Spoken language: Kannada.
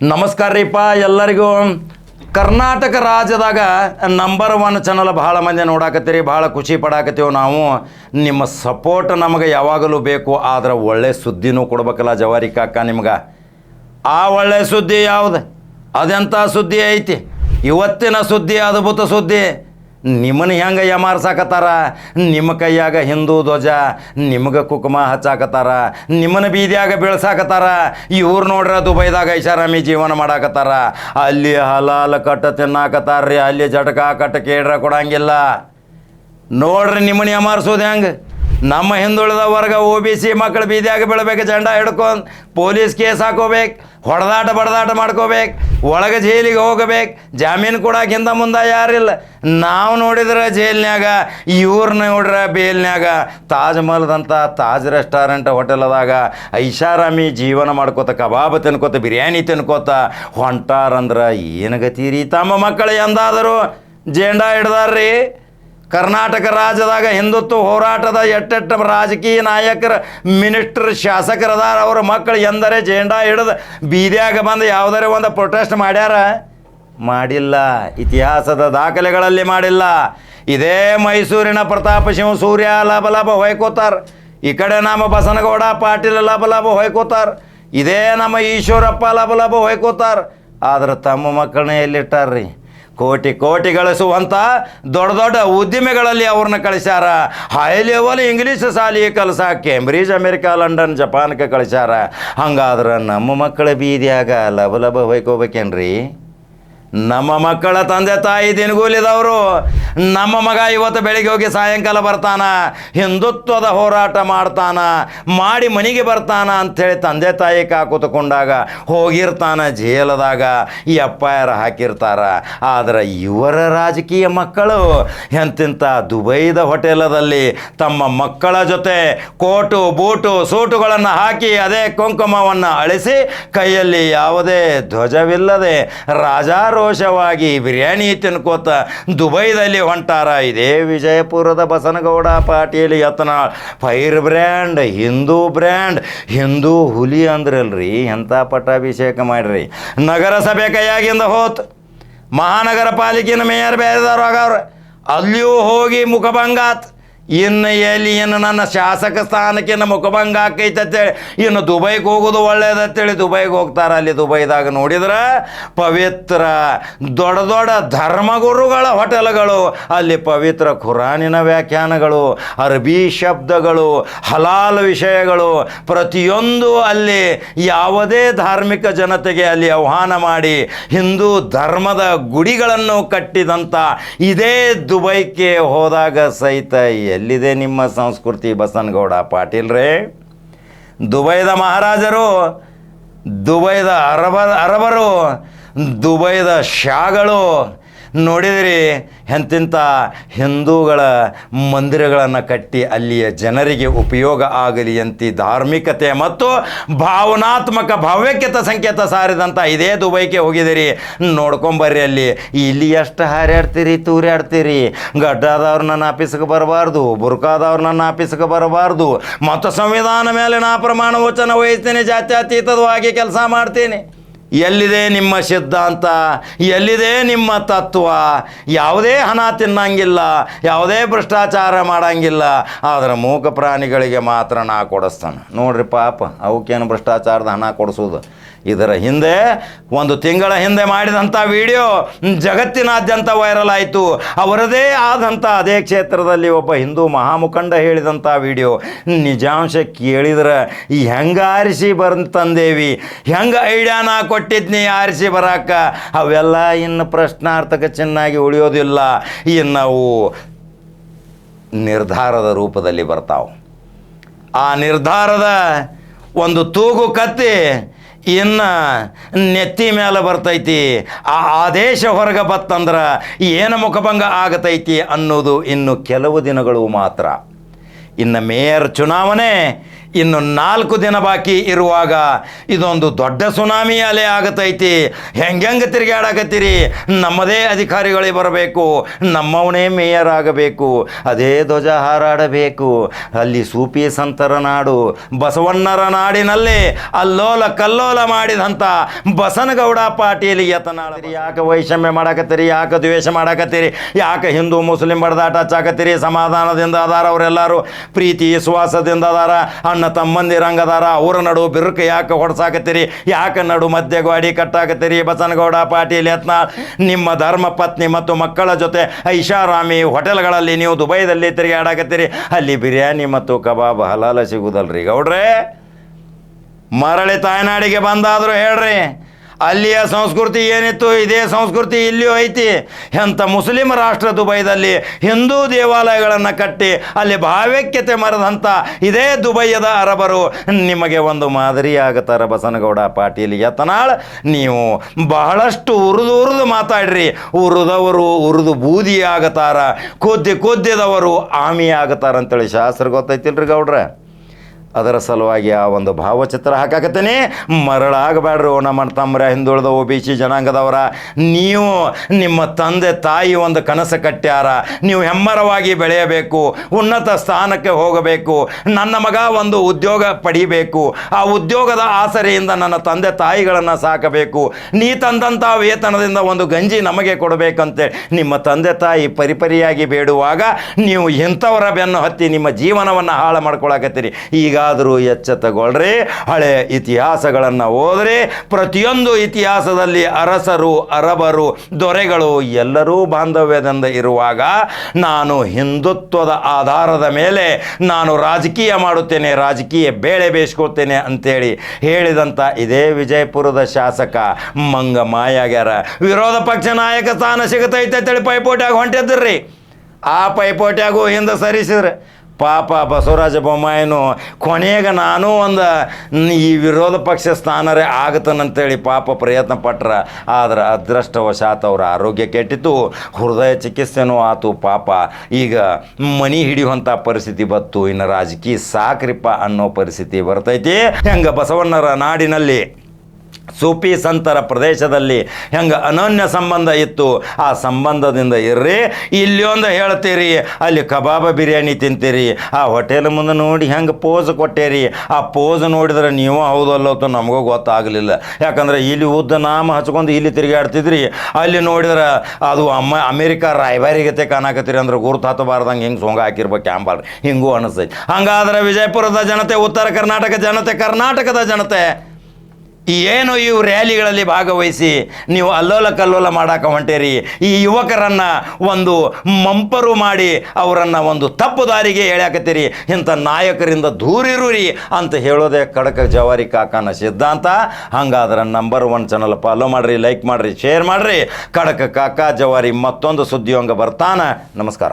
ನಮಸ್ಕಾರ ರೀಪ್ಪ ಎಲ್ಲರಿಗೂ. ಕರ್ನಾಟಕ ರಾಜ್ಯದಾಗ ನಂಬರ್ ಒನ್ ಚಾನಲ್ ಭಾಳ ಮಂದಿ ನೋಡಾಕತ್ತೀರಿ ಭಾಳ ಖುಷಿ ಪಡಾಕತ್ತೀವಿ ನಾವು. ನಿಮ್ಮ ಸಪೋರ್ಟ್ ನಮಗೆ ಯಾವಾಗಲೂ ಬೇಕು, ಆದ್ರೆ ಒಳ್ಳೆ ಸುದ್ದಿನೂ ಕೊಡ್ಬೇಕಲ್ಲ ಜವಾರಿ ಕಾಕ ನಿಮ್ಗೆ. ಆ ಒಳ್ಳೆ ಸುದ್ದಿ ಯಾವುದು? ಅದೆಂಥ ಸುದ್ದಿ ಐತಿ? ಇವತ್ತಿನ ಸುದ್ದಿ, ಅದ್ಭುತ ಸುದ್ದಿ. ನಿಮ್ಮನ್ನ ಹೆಂಗೆ ಯಮಾರ್ಸಾಕತ್ತಾರ ನಿಮ್ಮ ಕೈಯಾಗ ಹಿಂದೂ ಧ್ವಜ, ನಿಮ್ಗೆ ಕುಕುಮ ಹಚ್ಚಾಕತ್ತಾರ, ನಿಮ್ಮನ್ನು ಬೀದಿಯಾಗ ಬೀಳ್ಸಾಕತ್ತಾರ, ಇವ್ರು ನೋಡ್ರ ದುಬೈದಾಗ ಐಷಾರಾಮಿ ಜೀವನ ಮಾಡಾಕತ್ತಾರ. ಅಲ್ಲಿ ಹಲಾಲ ಕಟ್ಟ ತಿನ್ನಾಕತ್ತಾರ್ರಿ, ಅಲ್ಲಿ ಜಟಕ ಕಟ್ಟ ಕೇಡ್ರ ಕೊಡಂಗಿಲ್ಲ. ನೋಡ್ರಿ ನಿಮ್ಮನ್ನ ಯಮಾರ್ಸೋದು ಹೆಂಗೆ? ನಮ್ಮ ಹಿಂದುಳಿದ ವರ್ಗ ಒ ಬಿ ಸಿ ಮಕ್ಕಳು ಬೀದಿಯಾಗ ಬೀಳ್ಬೇಕು, ಜಂಡ ಹಿಡ್ಕೊಂಡು ಪೊಲೀಸ್ ಕೇಸ್ ಹಾಕೋಬೇಕು, ಹೊಡೆದಾಟ ಬಡದಾಟ ಮಾಡ್ಕೋಬೇಕು, ಒಳಗೆ ಜೈಲಿಗೆ ಹೋಗಬೇಕು. ಜಾಮೀನು ಕೊಡಕ್ಕೆ ಹಿಂದೆ ಮುಂದೆ ಯಾರಿಲ್ಲ. ನಾವು ನೋಡಿದ್ರೆ ಜೈಲ್ನ್ಯಾಗ ಇವ್ರನ್ನ ನೋಡ್ರ ಬೇಲ್ನ್ಯಾಗ. ತಾಜ್ ಮಹಲ್ದಂಥ ತಾಜ್ ರೆಸ್ಟೋರೆಂಟ್ ಹೋಟೆಲ್ದಾಗ ಐಷಾರಾಮಿ ಜೀವನ ಮಾಡ್ಕೋತ, ಕಬಾಬ್ ತಿನ್ಕೋತ, ಬಿರಿಯಾನಿ ತಿನ್ಕೋತ ಹೊಂಟಾರಂದ್ರೆ ಏನು ಗತಿ ರೀ ತಮ್ಮ ಮಕ್ಕಳು ಎಂದಾದರೂ? ಜೇಂಡಾ ಹಿಡ್ದಾರ್ರಿ? ಕರ್ನಾಟಕ ರಾಜ್ಯದಾಗ ಹಿಂದುತ್ವ ಹೋರಾಟದ ಎಟ್ಟೆಟ್ಟ ರಾಜಕೀಯ ನಾಯಕರ, ಮಿನಿಸ್ಟರ್, ಶಾಸಕರದಾರ ಅವ್ರ ಮಕ್ಕಳು ಎಂದರೆ ಜೇಂಡಾ ಹಿಡಿದು ಬೀದಿಯಾಗ ಬಂದು ಯಾವುದರೇ ಒಂದು ಪ್ರೊಟೆಸ್ಟ್ ಮಾಡ್ಯಾರ? ಮಾಡಿಲ್ಲ. ಇತಿಹಾಸದ ದಾಖಲೆಗಳಲ್ಲಿ ಮಾಡಿಲ್ಲ. ಇದೇ ಮೈಸೂರಿನ ಪ್ರತಾಪ ಶಿವ ಸೂರ್ಯ ಲಾಭ ಲಾಭ ಹೊಯ್ಕೋತಾರ. ಈ ಕಡೆ ನಮ್ಮ ಬಸನಗೌಡ ಪಾಟೀಲ್ ಲಾಭ ಲಾಭ ಹೊಯ್ಕೋತಾರ. ಇದೇ ನಮ್ಮ ಈಶ್ವರಪ್ಪ ಲಾಭ ಲಾಭ ಹೊಯ್ಕೋತಾರ. ಆದ್ರೆ ತಮ್ಮ ಮಕ್ಕಳನ್ನ ಎಲ್ಲಿಟ್ಟಾರ್ರಿ? ಕೋಟಿ ಕೋಟಿ ಗಳಿಸುವಂಥ ದೊಡ್ಡ ದೊಡ್ಡ ಉದ್ದಿಮೆಗಳಲ್ಲಿ ಅವ್ರನ್ನ ಕಳಿಸ್ಯಾರ. ಹೈ ಲೆವೆಲ್ ಇಂಗ್ಲೀಷ್ ಸಾಲಿ ಕಲಸ ಕೇಂಬ್ರಿಡ್ಜ್ ಅಮೆರಿಕ ಲಂಡನ್ ಜಪಾನ್ಗೆ ಕಳಿಸ್ಯಾರ. ಹಂಗಾದ್ರೆ ನಮ್ಮ ಮಕ್ಕಳ ಬೀದಿಯಾಗ ಲಭ ಲಭ ಹೊಯ್ಕೋಬೇಕೇನ್ರಿ? ನಮ್ಮ ಮಕ್ಕಳ ತಂದೆ ತಾಯಿ ದಿನಗೂಲಿದವರು. ನಮ್ಮ ಮಗ ಇವತ್ತು ಬೆಳಿಗ್ಗೆ ಹೋಗಿ ಸಾಯಂಕಾಲ ಬರ್ತಾನ, ಹಿಂದುತ್ವದ ಹೋರಾಟ ಮಾಡ್ತಾನ, ಮಾಡಿ ಮನೆಗೆ ಬರ್ತಾನ ಅಂಥೇಳಿ ತಂದೆ ತಾಯಿ ಕೂತ್ಕೊಂಡಾಗ ಹೋಗಿರ್ತಾನ ಜೇಲದಾಗ, ಈ ಎಫ್ ಹಾಕಿರ್ತಾರ. ಆದರೆ ಇವರ ರಾಜಕೀಯ ಮಕ್ಕಳು ಎಂತಿಂಥ ದುಬೈದ ಹೋಟೆಲದಲ್ಲಿ ತಮ್ಮ ಮಕ್ಕಳ ಜೊತೆ ಕೋಟು, ಬೂಟು, ಸೂಟುಗಳನ್ನು ಹಾಕಿ ಅದೇ ಕುಂಕುಮವನ್ನು ಅಳಿಸಿ ಕೈಯಲ್ಲಿ ಯಾವುದೇ ಧ್ವಜವಿಲ್ಲದೆ ರಾಜಾರೋಷವಾಗಿ ಬಿರಿಯಾನಿ ತಿನ್ಕೋತ ದುಬೈದಲ್ಲಿ ಹೊಂಟಾರ ಇದೇ. ವಿಜಯಪುರದ Basanagouda Patil Yatnal. Fire brand, Hindu brand, Hindu ಹುಲಿ ಅಂದ್ರಲ್ರಿ, ಎಂಥ ಪಟ್ಟಾಭಿಷೇಕ ಮಾಡ್ರಿ. ನಗರಸಭೆ ಕೈಯಾಗಿಂದ ಹೋತ್. ಮಹಾನಗರ ಪಾಲಿಕೆಯ ಮೇಯರ್ ಬೇರೆದವ್ರು ಆಗವ್ರೆ. ಅಲ್ಲಿಯೂ ಹೋಗಿ ಮುಖಭಂಗಾತ್. ಇನ್ನು ಎಲ್ಲಿ ಏನು ನನ್ನ ಶಾಸಕ ಸ್ಥಾನಕ್ಕೆ ಇನ್ನು ಮುಖಭಂಗ ಆಕೈತೆ ಅಂತೇಳಿ ಇನ್ನು ದುಬೈಗೆ ಹೋಗೋದು ಒಳ್ಳೇದಂತೇಳಿ ದುಬೈಗೆ ಹೋಗ್ತಾರೆ ಅಲ್ಲಿ ದುಬೈದಾಗ ನೋಡಿದ್ರೆ ಪವಿತ್ರ ದೊಡ್ಡ ದೊಡ್ಡ ಧರ್ಮಗುರುಗಳ ಹೋಟೆಲ್ಗಳು, ಅಲ್ಲಿ ಪವಿತ್ರ ಖುರಾನಿನ ವ್ಯಾಖ್ಯಾನಗಳು, ಅರಬಿ ಶಬ್ದಗಳು, ಹಲಾಲ್ ವಿಷಯಗಳು, ಪ್ರತಿಯೊಂದು ಅಲ್ಲಿ ಯಾವುದೇ ಧಾರ್ಮಿಕ ಜನತೆಗೆ ಅಲ್ಲಿ ಆಹ್ವಾನ ಮಾಡಿ ಹಿಂದೂ ಧರ್ಮದ ಗುಡಿಗಳನ್ನು ಕಟ್ಟಿದಂಥ ಇದೇ ದುಬೈಗೆ ಹೋದಾಗ ಸಹಿತ ಎಲ್ಲಿದೆ ನಿಮ್ಮ ಸಂಸ್ಕೃತಿ ಬಸನಗೌಡ ಪಾಟೀಲ್ರೇ ದುಬೈದ ಮಹಾರಾಜರು ದುಬೈದ ಅರಬ ಅರಬರು ದುಬೈದ ಶಾಗಳು ನೋಡಿದಿರಿ? ಎಂತಿಂಥ ಹಿಂದೂಗಳ ಮಂದಿರಗಳನ್ನು ಕಟ್ಟಿ ಅಲ್ಲಿಯ ಜನರಿಗೆ ಉಪಯೋಗ ಆಗಲಿ ಅಂತ ಧಾರ್ಮಿಕತೆ ಮತ್ತು ಭಾವನಾತ್ಮಕ ಭಾವ್ಯಕ್ಯತ ಸಂಕೇತ ಸಾರಿದಂಥ ಇದೇ ದುಬೈಗೆ ಹೋಗಿದಿರಿ. ನೋಡ್ಕೊಂಬರ್ರಿ ಅಲ್ಲಿ, ಇಲ್ಲಿ ಎಷ್ಟು ಹಾರಾಡ್ತೀರಿ ತೂರಾಡ್ತೀರಿ ಗಡ್ಡಾದವ್ರು ನನ್ನ ಆಫೀಸ್ಗೆ ಬರಬಾರ್ದು, ಬುರ್ಕಾದವ್ರು ನನ್ನ ಆಫೀಸ್ಗೆ ಬರಬಾರ್ದು ಮತ್ತು ಸಂವಿಧಾನ ಮೇಲೆ ನಾ ಪ್ರಮಾಣ ವಚನ ವಹಿಸ್ತೀನಿ, ಜಾತ್ಯತೀತವಾಗಿ ಕೆಲಸ ಮಾಡ್ತೀನಿ. ಎಲ್ಲಿದೆ ನಿಮ್ಮ ಸಿದ್ಧಾಂತ? ಎಲ್ಲಿದೆ ನಿಮ್ಮ ತತ್ವ? ಯಾವುದೇ ಹಣ ತಿನ್ನಂಗಿಲ್ಲ, ಯಾವುದೇ ಭ್ರಷ್ಟಾಚಾರ ಮಾಡಂಗಿಲ್ಲ, ಆದರೆ ಮೂಕ ಪ್ರಾಣಿಗಳಿಗೆ ಮಾತ್ರ ನಾ ಕೊಡಿಸ್ತಾನೆ. ನೋಡ್ರಿ ಪಾಪ, ಅವಕ್ಕೇನು ಭ್ರಷ್ಟಾಚಾರದ ಹಣ ಕೊಡಿಸೋದು? ಇದರ ಹಿಂದೆ, ಒಂದು ತಿಂಗಳ ಹಿಂದೆ ಮಾಡಿದಂಥ ವಿಡಿಯೋ ಜಗತ್ತಿನಾದ್ಯಂತ ವೈರಲ್ ಆಯಿತು. ಅವರದೇ ಆದಂಥ ಅದೇ ಕ್ಷೇತ್ರದಲ್ಲಿ ಒಬ್ಬ ಹಿಂದೂ ಮಹಾಮುಖಂಡ ಹೇಳಿದಂಥ ವಿಡಿಯೋ. ನಿಜಾಂಶ ಕೇಳಿದ್ರೆ ಹೆಂಗಾರಿಸಿ ಬಂತಂದೇವಿ? ಹೆಂಗೆ ಐಡಿಯಾನ ಕೊಟ್ಟಿದ್ನಿ ಆರಿಸಿ ಬರಾಕ. ಅವೆಲ್ಲ ಇನ್ನು ಪ್ರಶ್ನಾರ್ಥಕ ಚೆನ್ನಾಗಿ ಉಳಿಯೋದಿಲ್ಲ. ಇನ್ನು ನಿರ್ಧಾರದ ರೂಪದಲ್ಲಿ ಬರ್ತಾವೆ. ಆ ನಿರ್ಧಾರದ ಒಂದು ತೂಗು ಕತ್ತಿ ಇನ್ನು ನೆತ್ತಿ ಮೇಲೆ ಬರ್ತೈತಿ. ಆ ಆದೇಶ ಹೊರಗೆ ಬತ್ತಂದ್ರೆ ಏನು ಮುಖಭಂಗ ಆಗತೈತಿ ಅನ್ನೋದು ಇನ್ನು ಕೆಲವು ದಿನಗಳು ಮಾತ್ರ. ಇನ್ನು ಮೇಯರ್ ಚುನಾವಣೆ ಇನ್ನು ನಾಲ್ಕು ದಿನ ಬಾಕಿ ಇರುವಾಗ ಇದೊಂದು ದೊಡ್ಡ ಸುನಾಮಿ ಅಲೆ ಆಗತೈತಿ. ಹೆಂಗೆಂಗೆ ತಿರುಗಾಡಕತ್ತೀರಿ ನಮ್ಮದೇ ಅಧಿಕಾರಿಗಳಿಗೆ ಬರಬೇಕು. ನಮ್ಮವನೇ ಮೇಯರ್ ಆಗಬೇಕು. ಅದೇ ಧ್ವಜ ಹಾರಾಡಬೇಕು. ಅಲ್ಲಿ ಸೂಪಿ ಸಂತರ ನಾಡು, ಬಸವಣ್ಣರ ನಾಡಿನಲ್ಲಿ ಅಲ್ಲೋಲ ಕಲ್ಲೋಲ ಮಾಡಿದಂಥ ಬಸನಗೌಡ ಪಾಟೀಲ್ ಯತನಾಳ. ಯಾಕೆ ವೈಷಮ್ಯ ಮಾಡಾಕತ್ತೀರಿ? ಯಾಕೆ ದ್ವೇಷ ಮಾಡಾಕತ್ತೀರಿ? ಯಾಕೆ ಹಿಂದೂ ಮುಸ್ಲಿಂ ಬಡದಾಟ ಹಚ್ಚಾಕತ್ತೀರಿ? ಸಮಾಧಾನದಿಂದ ಅದಾರ ಅವರೆಲ್ಲರೂ, ಪ್ರೀತಿ, ವಿಶ್ವಾಸದಿಂದ ಅದಾರ. ಅಣ್ಣ ತಮ್ಮಂದಿರಂಗದಾರ ಅವರ ನಡು ಬಿರುಕು ಯಾಕೆ ಹೊಡ್ಸಾಕತ್ತೀರಿ? ಯಾಕೆ ನಡು ಮಧ್ಯೆ ಗಾಡಿ ಕಟ್ಟಾಕತ್ತೀರಿ? ಬಸನಗೌಡ ಪಾಟೀಲ್ ಯತ್ನ ನಿಮ್ಮ ಧರ್ಮ ಪತ್ನಿ ಮತ್ತು ಮಕ್ಕಳ ಜೊತೆ ಐಷಾರಾಮಿ ಹೋಟೆಲ್ಗಳಲ್ಲಿ ನೀವು ದುಬೈದಲ್ಲಿ ತಿರುಗಾಡಕತ್ತೀರಿ ಅಲ್ಲಿ ಬಿರಿಯಾನಿ ಮತ್ತು ಕಬಾಬ್ ಹಲಾಲ ಸಿಗುದಲ್ರಿ ಗೌಡ್ರೆ. ಮರಳಿ ತಾಯ್ನಾಡಿಗೆ ಬಂದಾದರೂ ಹೇಳ್ರಿ. ಅಲ್ಲಿಯ ಸಂಸ್ಕೃತಿ ಏನಿತ್ತು? ಇದೇ ಸಂಸ್ಕೃತಿ ಇಲ್ಲಿಯೂ ಐತಿ. ಎಂಥ ಮುಸ್ಲಿಂ ರಾಷ್ಟ್ರ ದುಬೈದಲ್ಲಿ ಹಿಂದೂ ದೇವಾಲಯಗಳನ್ನು ಕಟ್ಟಿ ಅಲ್ಲಿ ಭಾವೈಕ್ಯತೆ ಮರೆದಂಥ ಇದೇ ದುಬೈಯದ ಅರಬರು ನಿಮಗೆ ಒಂದು ಮಾದರಿ ಆಗತ್ತಾರ ಬಸನಗೌಡ ಪಾಟೀಲ್. ಯತನಾಳ್ ನೀವು ಬಹಳಷ್ಟು ಉರಿದು ಉರಿದು ಮಾತಾಡ್ರಿ. ಉರಿದವರು ಉರಿದು ಬೂದಿ ಆಗತಾರ. ಕುದ್ದಿ ಕುದ್ದಿದವರು ಆಮಿ ಆಗತಾರ ಅಂತೇಳಿ ಶಾಸ್ತ್ರ ಗೊತ್ತೈತಿಲ್ರಿ ಗೌಡ್ರೆ? ಅದರ ಸಲುವಾಗಿ ಆ ಒಂದು ಭಾವಚಿತ್ರ ಹಾಕಾಕತ್ತೇನೆ. ಮರಳಾಗಬೇಡ್ರಿ ನಮ್ಮ ತಮ್ಮರ ಹಿಂದುಳಿದ ಒ ಬಿ ಸಿ ಜನಾಂಗದವರ. ನೀವು ನಿಮ್ಮ ತಂದೆ ತಾಯಿ ಒಂದು ಕನಸು ಕಟ್ಟ್ಯಾರ. ನೀವು ಹೆಮ್ಮರವಾಗಿ ಬೆಳೆಯಬೇಕು. ಉನ್ನತ ಸ್ಥಾನಕ್ಕೆ ಹೋಗಬೇಕು. ನನ್ನ ಮಗ ಒಂದು ಉದ್ಯೋಗ ಪಡಿಬೇಕು. ಆ ಉದ್ಯೋಗದ ಆಸರೆಯಿಂದ ನನ್ನ ತಂದೆ ತಾಯಿಗಳನ್ನು ಸಾಕಬೇಕು. ನೀ ತಂದಂಥ ವೇತನದಿಂದ ಒಂದು ಗಂಜಿ ನಮಗೆ ಕೊಡಬೇಕಂತೆ. ನಿಮ್ಮ ತಂದೆ ತಾಯಿ ಪರಿಪರಿಯಾಗಿ ಬೇಡುವಾಗ ನೀವು ಇಂಥವರ ಬೆನ್ನು ಹತ್ತಿ ನಿಮ್ಮ ಜೀವನವನ್ನು ಹಾಳು ಮಾಡ್ಕೊಳಕತ್ತೀರಿ. ಈಗಾದರೂ ಎಚ್ಚೆತ್ತಗೊಳ್ರಿ, ಹಳೆ ಇತಿಹಾಸಗಳನ್ನು ಓದ್ರಿ. ಪ್ರತಿಯೊಂದು ಇತಿಹಾಸದಲ್ಲಿ ಅರಸರು, ಅರಬರು, ದೊರೆಗಳು ಎಲ್ಲರೂ ಬಾಂಧವ್ಯದಿಂದ ಇರುವಾಗ ನಾನು ಹಿಂದುತ್ವದ ಆಧಾರದ ಮೇಲೆ ನಾನು ರಾಜಕೀಯ ಮಾಡುತ್ತೇನೆ, ರಾಜಕೀಯ ಬೇಳೆ ಬೇಯಿಸ್ಕೊಳ್ತೇನೆ ಅಂತೇಳಿ ಹೇಳಿದಂಥ ಇದೇ ವಿಜಯಪುರದ ಶಾಸಕ ಮಂಗ ಮಾಯಾಗ್ಯಾರ. ವಿರೋಧ ಪಕ್ಷ ನಾಯಕ ಸ್ಥಾನ ಸಿಗತೈತೆ ಅಂತೇಳಿ ಪೈಪೋಟಿಯಾಗಿ ಹೊಂಟಿದ್ರಿ. ಆ ಪೈಪೋಟಿಯಾಗೂ ಹಿಂದೆ ಸರಿಸಿದ್ರೆ. ಪಾಪ ಬಸವರಾಜ ಬೊಮ್ಮಾಯಿನು ಕೊನೆಗೆ ನಾನು ಒಂದು ಈ ವಿರೋಧ ಪಕ್ಷ ಸ್ಥಾನರೇ ಆಗತನಂತೇಳಿ ಪಾಪ ಪ್ರಯತ್ನ ಪಟ್ರ. ಆದ್ರೆ ಅದೃಷ್ಟವಶಾತ್ ಅವರ ಆರೋಗ್ಯ ಕೆಟ್ಟಿತು ಹೃದಯ ಚಿಕಿತ್ಸೆನೂ ಆತು ಪಾಪ. ಈಗ ಮನಿ ಹಿಡಿಯುವಂಥ ಪರಿಸ್ಥಿತಿ ಬತ್ತು ಇನ್ನು ರಾಜಕೀಯ ಸಾಕ್ರಿಪ್ಪ ಅನ್ನೋ ಪರಿಸ್ಥಿತಿ ಬರ್ತೈತಿ. ಹೆಂಗೆ ಬಸವಣ್ಣರ ನಾಡಿನಲ್ಲಿ ಸೂಫಿ ಸಂತರ ಪ್ರದೇಶದಲ್ಲಿ ಹೆಂಗೆ ಅನನ್ಯ ಸಂಬಂಧ ಇತ್ತು, ಆ ಸಂಬಂಧದಿಂದ ಇರ್ರಿ, ಇಲ್ಲಿ ಒಂದು ಹೇಳ್ತೀರಿ, ಅಲ್ಲಿ ಕಬಾಬ ಬಿರಿಯಾನಿ ತಿಂತೀರಿ, ಆ ಹೋಟೆಲ್ ಮುಂದೆ ನೋಡಿ ಹೆಂಗೆ ಪೋಸ್ ಕೊಟ್ಟೇರಿ, ಆ ಪೋಸ್ ನೋಡಿದ್ರೆ ನೀವು ಹೌದಲ್ಲೋತು ನಮಗೂ ಗೊತ್ತಾಗಲಿಲ್ಲ. ಯಾಕಂದ್ರೆ ಇಲ್ಲಿ ಉದ್ದ ನಾಮ ಹಚ್ಕೊಂಡು ಇಲ್ಲಿ ತಿರುಗಾಡ್ತಿದ್ರಿ, ಅಲ್ಲಿ ನೋಡಿದ್ರೆ ಅದು ಅಮ್ಮ, ಅಮೇರಿಕ ರಾಯಬಾರಿಗತೆ ಕಾಣಾಕತ್ತೀರಿ ಅಂದ್ರೆ ಗುರುತು ಹತ್ತಬಾರ್ದಂಗೆ ಹಿಂಗೆ ಸೊಂಗ ಹಾಕಿರ್ಬೇಕು ಕ್ಯಾಂಬಲ್ ಹಿಂಗೂ ಅನಿಸ್ತೈತಿ. ಹಂಗಾದ್ರೆ ವಿಜಯಪುರದ ಜನತೆ, ಉತ್ತರ ಕರ್ನಾಟಕ ಜನತೆ, ಕರ್ನಾಟಕದ ಜನತೆ ಏನು ಇವು ರ್ಯಾಲಿಗಳಲ್ಲಿ ಭಾಗವಹಿಸಿ ನೀವು ಅಲ್ಲೋಲ ಕಲ್ಲೋಲ ಮಾಡಾಕ ಹೊಂಟೇರಿ. ಈ ಯುವಕರನ್ನು ಒಂದು ಮಂಪರು ಮಾಡಿ ಅವರನ್ನು ಒಂದು ತಪ್ಪು ದಾರಿಗೆ ಹೇಳ್ಯಾಕತ್ತೀರಿ ಇಂಥ ನಾಯಕರಿಂದ ದೂರಿರುರಿ ಅಂತ ಹೇಳೋದೇ ಕಡಕ ಜವಾರಿ ಕಾಕನ ಸಿದ್ಧಾಂತ. ಹಂಗಾದ್ರೆ ನಂಬರ್ ಒನ್ ಚಾನಲ್ ಫಾಲೋ ಮಾಡಿರಿ ಲೈಕ್ ಮಾಡಿರಿ ಶೇರ್ ಮಾಡಿರಿ. ಕಡಕ ಕಾಕ ಜವಾರಿ ಮತ್ತೊಂದು ಸುದ್ದಿಯೊಂಗ ಬರ್ತಾನೆ. ನಮಸ್ಕಾರ.